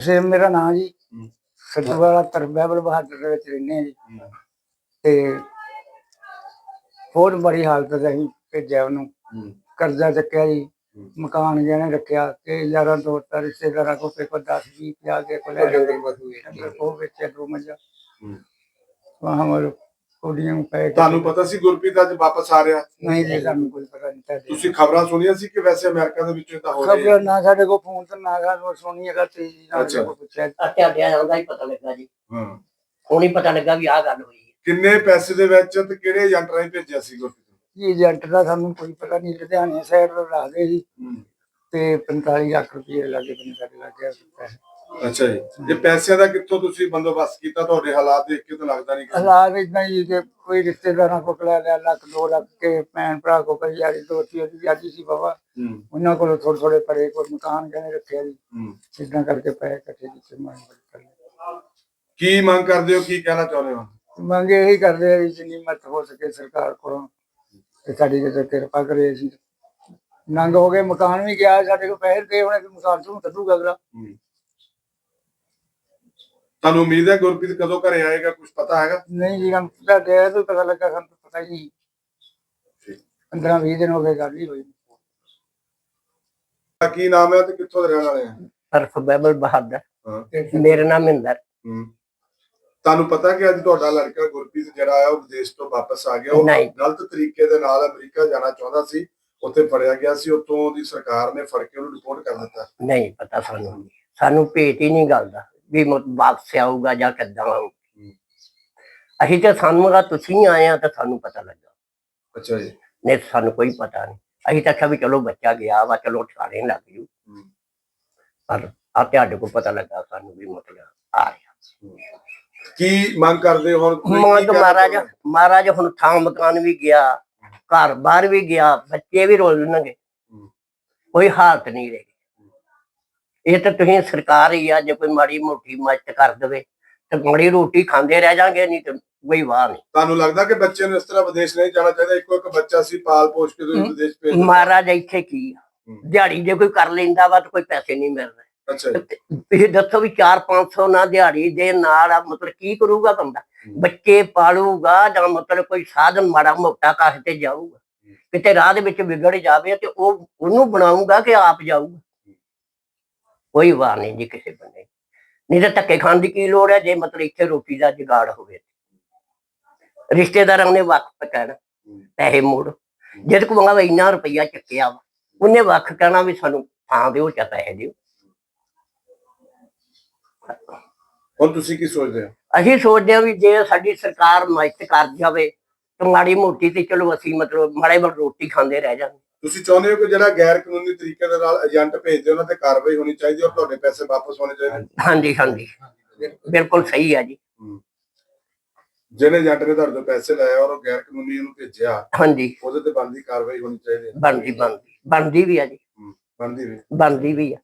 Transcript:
ਸੇ ਮੇਰਾ ਨਾਂ ਜੀ। ਸਿੱਧੂ ਵਾਲਾ ਤਰਬੈਬਲ ਬਹਾਦਰ ਦੇ ਵਿੱਚ ਰਹਿੰਦੇ ਹਾਂ ਜੀ। ਤੇ ਬਹੁਤ ਬੜੀ ਹਾਲਤ ਚ ਅਸੀਂ ਭੇਜਿਆ ਉਹਨੂੰ। ਕਰਜ਼ਾ ਚੱਕਿਆ ਜੀ। ਮਕਾਨ ਜਿਹਨੇ ਰੱਖਿਆ ਤੇ ਯਾਰਾਂ ਦੋਸਤਾਂ ਰਿਸ਼ਤੇਦਾਰਾਂ ਕੋਲ ਤੇ ਕੋਈ 10 20 50 ਕੇ ਕੋਲ ਲੈ ਉਹ ਵੇਚਿਆ ਦੋ ਹੂੰ। ਵਾਹ ਮਰ ਕੁੜੀਆਂ ਨੂੰ ਪੈ ਤੁਹਾਨੂੰ ਪਤਾ ਸੀ ਗੁਰਪ੍ਰੀਤ ਅੱਜ ਵਾਪਸ ਆ ਰਿਹਾ? ਨਹੀਂ ਜੀ ਸਾਨੂੰ ਕੋਈ ਪਤਾ ਨਹੀਂ ਤੁਹਾਡੇ ਤੁਸੀਂ ਖਬਰਾਂ ਸੁਣੀਆਂ ਸੀ ਕਿ ਵੈਸੇ ਅਮਰੀਕਾ ਦੇ ਵਿੱਚ ਤਾਂ ਹੋ ਰਹੀ ਹੈ? ਖਬਰ ਨਾ ਸਾਡੇ ਕੋਲ ਫੋਨ ਤੇ ਨਾ ਗਾ ਸੁਣੀ ਹੈਗਾ ਤੇ ਅੱਛਾ। ਕੋਈ ਪੁੱਛਿਆ। ਤੁਹਾਡੇ ਆਉਂਦਾ ਹੀ ਪਤਾ ਲੱਗਾ ਜੀ। ਹਾਂ। ਹੁਣ ਹੀ ਪਤਾ ਲੱਗਾ ਵੀ ਆਹ ਗੱਲ ਹੋਈ ਹੈ। ਕਿੰਨੇ ਪੈਸੇ ਦੇ ਵਿੱਚ ਤੇ ਕਿਹੜੇ ਏਜੰਟ ਰਾਹੀਂ ਭੇਜਿਆ ਸੀ ਗੁਰਪ੍ਰੀਤ? ਜੀ ਏਜੰਟ ਦਾ ਸਾਨੂੰ ਕੋਈ ਪਤਾ ਨਹੀਂ ਲੁਧਿਆਣੇ ਸਾਈਡ ਤੋਂ ਰੱਖਦੇ ਜੀ ਨੂੰ ਤੇ 45 ਲੱਖ ਰੁਪਏ ਲੱਗੇ ਬੰਦੇ ਸਾਡੇ ਲੱਗੇ ਪੈਸੇ ਅੱਛਾ ਜੀ। ਇਹ ਪੈਸਿਆਂ ਦਾ ਕਿੱਥੋਂ ਤੁਸੀਂ ਬੰਦੋਬਸਤ ਕੀਤਾ? ਤੁਹਾਡੇ ਹਾਲਾਤ ਦੇਖ ਕੇ ਤਾਂ ਲੱਗਦਾ ਨਹੀਂ ਕਿ ਹਾਲਾਤ ਇਦਾਂ ਹੀ ਕਿ ਕੋਈ ਰਿਸ਼ਤੇਦਾਰਾਂ ਕੋਲ ਲੈ ਲਿਆ ਲੱਖ ਦੋ ਲੱਖ ਕੇ ਭੈਣ ਭਰਾ ਕੋ ਕਈ ਯਾਰੀ ਦੋਸਤੀ ਉਹਦੀ ਵਿਆਜੀ ਸੀ ਬਾਬਾ। ਹੂੰ। ਉਹਨਾਂ ਕੋਲ ਥੋੜੇ ਥੋੜੇ ਪਰੇ ਕੋਈ ਮਕਾਨ ਕਹਿੰਦੇ ਰੱਖਿਆ ਜੀ। ਹੂੰ। ਇਦਾਂ ਕਰਕੇ ਪੈਸੇ ਇਕੱਠੇ ਕੀਤੇ ਮਾਨ ਕਰ। ਕੀ ਮੰਗ ਕਰਦੇ ਹੋ? ਕੀ ਕਹਿਣਾ ਚਾਹੁੰਦੇ ਹੋ? ਮੰਗ ਇਹੀ ਕਰਦੇ ਆ ਵੀ ਜਿੰਨੀ ਮਤ ਹੋ ਸਕੇ ਸਰਕਾਰ ਕੋਲੋਂ। ਤੇ ਸਾਡੀ ਜੇ ਕਿਰਪਾ ਕਰੇ ਅਸੀਂ। ਨੰਗ ਹੋ ਗਏ ਮਕਾਨ ਵੀ ਗਿਆ ਸਾਡੇ ਕੋਲ ਪੈਸੇ ਦੇ ਹੋਣੇ ਤੇ ਮਕਾਨ ਤੋਂ ਕੱਢੂਗਾ ਅਗਲਾ। ਹੂੰ। ਤੁਹਾਨੂੰ ਉਮੀਦ ਹੈ ਗੁਰਪ੍ਰੀਤ ਕਦੋਂ ਘਰੇ ਆਏਗਾ ਕੁਝ ਪਤਾ ਹੈਗਾ? ਨਹੀਂ ਜੀ ਹਮ ਤੁਹਾਡੇ ਤੋਂ ਪਤਾ ਲੱਗਾ ਸਾਨੂੰ ਤਾਂ ਪਤਾ ਹੀ ਨਹੀਂ। ਠੀਕ। 15 20 ਦਿਨ ਹੋ ਗਏ ਗੱਲ ਹੀ ਹੋਈ। ਕੀ ਨਾਮ ਹੈ ਤੇ ਕਿੱਥੋਂ ਦੇ ਰਹਿਣ ਵਾਲੇ ਆ? ਹਰਫ ਬੈਬਲ ਬਹਾਦਰ। ਹਾਂ। ਮੇਰਾ ਨਾਮ ਹੂੰ। ਤੁਹਾਨੂੰ ਪਤਾ ਕਿ ਅੱਜ ਤੁਹਾਡਾ ਲੜਕਾ ਗੁਰਪ੍ਰੀਤ ਜਿਹੜਾ ਆ ਉਹ ਵਿਦੇਸ਼ ਤੋਂ ਵਾਪਸ ਆ ਗਿਆ। ਉਹ ਨਹੀਂ। ਗਲਤ ਤਰੀਕੇ ਦੇ ਨਾਲ ਅਮਰੀਕਾ ਜਾਣਾ ਚਾਹੁੰਦਾ ਸੀ ਉੱਥੇ ਫੜਿਆ ਗਿਆ ਸੀ। ਉੱਥੋਂ ਦੀ ਸਰਕਾਰ ਨੇ ਫੜ ਕੇ ਉਹਨੂੰ ਰਿਪੋਰਟ ਕਰ ਦਿੱਤਾ। ਨਹੀਂ ਪਤਾ ਸਾਨੂੰ। ਸਾਨੂੰ ਭੇਟ ਹੀ ਨਹੀਂ ਗੱਲ ਦਾ। ਵੀ ਵਾਪਸ ਆਊਗਾ ਜਾਂ ਕਿੱਦਾਂ ਆਊ। ਅਸੀਂ ਤੇ ਸਾਨੂੰ ਦਾ ਤੁਸੀਂ ਆਏ ਆ ਤਾਂ ਸਾਨੂੰ ਪਤਾ ਲੱਗਾ। ਅੱਛਾ ਜੀ। ਨਹੀਂ ਸਾਨੂੰ ਕੋਈ ਪਤਾ ਨਹੀਂ। ਅਸੀਂ ਤਾਂ ਆਖਿਆ ਵੀ ਚਲੋ ਬੱਚਾ ਗਿਆ ਵਾ ਚਲੋ ਠਾਣੇ ਲੱਗ ਜੂ। ਪਰ ਆ ਤੁਹਾਡੇ ਕੋਲ ਪਤਾ ਲੱਗਾ ਸਾਨੂੰ ਵੀ ਮਤਲਬ ਆ ਰਿਹਾ ਕੀ ਮੰਗ ਕਰਦੇ ਹੋ ਮੰਗ ਮਹਾਰਾਜ ਮਹਾਰਾਜ ਹੁਣ ਥਾਂ ਮਕਾਨ ਵੀ ਗਿਆ ਘਰ ਬਾਹਰ ਵੀ ਗਿਆ ਬੱਚੇ ਵੀ ਰੋਲਣਗੇ। ਕੋਈ ਹਾਲਤ ਨਹੀਂ ਰਹੀ ਇਹ ਤਾਂ ਤੁਸੀਂ ਸਰਕਾਰ ਹੀ ਆ ਜੇ ਕੋਈ ਮਾੜੀ ਮੋਟੀ ਮਦਦ ਕਰ ਦੇਵੇ ਤੇ ਮਾੜੀ ਰੋਟੀ ਖਾਂਦੇ ਰਹਿ ਜਾਾਂਗੇ ਨਹੀਂ ਤੇ ਕੋਈ ਵਾਹ ਨਹੀਂ। ਤੁਹਾਨੂੰ ਲੱਗਦਾ ਕਿ ਬੱਚੇ ਨੂੰ ਇਸ ਤਰ੍ਹਾਂ ਵਿਦੇਸ਼ ਨਹੀਂ ਜਾਣਾ ਚਾਹੀਦਾ? ਇੱਕੋ ਇੱਕ ਬੱਚਾ ਸੀ ਪਾਲ ਪੋਸ਼ ਕੇ ਤੁਸੀਂ। ਵਿਦੇਸ਼ ਭੇਜ ਦਿੱਤਾ। ਮਹਾਰਾਜ ਇੱਥੇ ਕੀ ਆ। ਦਿਹਾੜੀ ਜੇ ਕੋਈ ਕਰ ਲੈਂਦਾ ਵਾ ਤਾਂ ਕੋਈ ਪੈਸੇ ਨਹੀਂ ਮਿਲ ਰਹੇ ਅੱਛਾ ਜੀ। ਇਹ ਦੱਸੋ ਵੀ 4-500 ਨਾ ਦਿਹਾੜੀ ਦੇ ਨਾਲ ਆ ਮਤਲਬ ਕੀ ਕਰੂਗਾ ਬੰਦਾ। ਬੱਚੇ ਪਾਲੂਗਾ ਜਾਂ ਮਤਲਬ ਕੋਈ ਸਾਧਨ ਮਾੜਾ ਮੋਟਾ ਕਾਹ ਤੇ ਜਾਊਗਾ ਕਿਤੇ ਰਾਹ ਦੇ ਵਿੱਚ ਵਿਗੜ ਜਾਵੇ ਤੇ ਉਹ ਉਹਨੂੰ ਬਣਾਊਗਾ ਕਿ ਆਪ ਜਾਊਗਾ? ਕੋਈ ਵਾਰ ਨਹੀਂ ਜੀ ਕਿਸੇ ਬੰਦੇ ਨਹੀਂ ਤਾਂ ਧੱਕੇ ਖਾਣ ਦੀ ਕੀ ਲੋੜ ਹੈ? ਜੇ ਮਤਲਬ ਇੱਥੇ ਰੋਟੀ ਦਾ ਜੁਗਾੜ ਹੋਵੇ। ਰਿਸ਼ਤੇਦਾਰਾਂ ਨੇ ਵਕਤ ਕਹਿਣਾ। ਪੈਸੇ ਮੋੜ। ਜਦ ਕੋ ਮੰਗਾ ਇੰਨਾ ਰੁਪਈਆ ਚੱਕਿਆ ਉਹਨੇ ਵੱਖ ਕਹਿਣਾ ਵੀ ਸਾਨੂੰ ਥਾਂ ਦਿਓ ਚਾ ਪੈਸੇ ਦਿਓ। ਹੁਣ ਤੁਸੀਂ ਕੀ ਸੋਚਦੇ ਹੋ? ਅਸੀਂ ਸੋਚਦੇ ਹਾਂ ਵੀ ਜੇ ਸਾਡੀ ਸਰਕਾਰ ਮਦਦ ਕਰ ਜਾਵੇ ਤਾਂ ਮਾੜੀ ਮੋਟੀ ਤੇ ਚਲੋ ਅਸੀਂ ਮਤਲਬ ਮਾੜੇ ਮੋਟ ਰੋਟੀ ਖਾਂਦੇ ਰਹਿ ਜਾਂਦੇ। ਤੁਸੀਂ ਚਾਹੁੰਦੇ ਹੋ ਕਿ ਜਿਹੜਾ ਗੈਰ ਕਾਨੂੰਨੀ ਤਰੀਕੇ ਦੇ ਨਾਲ ਏਜੰਟ ਭੇਜਦੇ ਉਹਨਾਂ ਤੇ ਕਾਰਵਾਈ ਹੋਣੀ ਚਾਹੀਦੀ ਔਰ ਤੁਹਾਡੇ ਪੈਸੇ ਵਾਪਸ ਹੋਣੇ ਚਾਹੀਦੇ ਹਾਂਜੀ ਹਾਂਜੀ। ਬਿਲਕੁਲ ਸਹੀ ਹੈ ਜੀ। ਜਿਹਨੇ ਏਜੰਟ ਨੇ ਤੁਹਾਡੇ ਤੋਂ ਪੈਸੇ ਲਏ ਔਰ ਉਹ ਗੈਰ ਕਾਨੂੰਨੀ ਉਹਨੂੰ ਭੇਜਿਆ ਹਾਂਜੀ। ਉਹਦੇ ਤੇ ਬਣਦੀ ਕਾਰਵਾਈ ਹੋਣੀ ਚਾਹੀਦੀ ਹੈ। ਬਣਦੀ ਬਣਦੀ। ਬਣਦੀ ਵੀ ਆ ਜੀ। ਬਣਦੀ ਵੀ। ਬਣਦੀ ਵੀ ਆ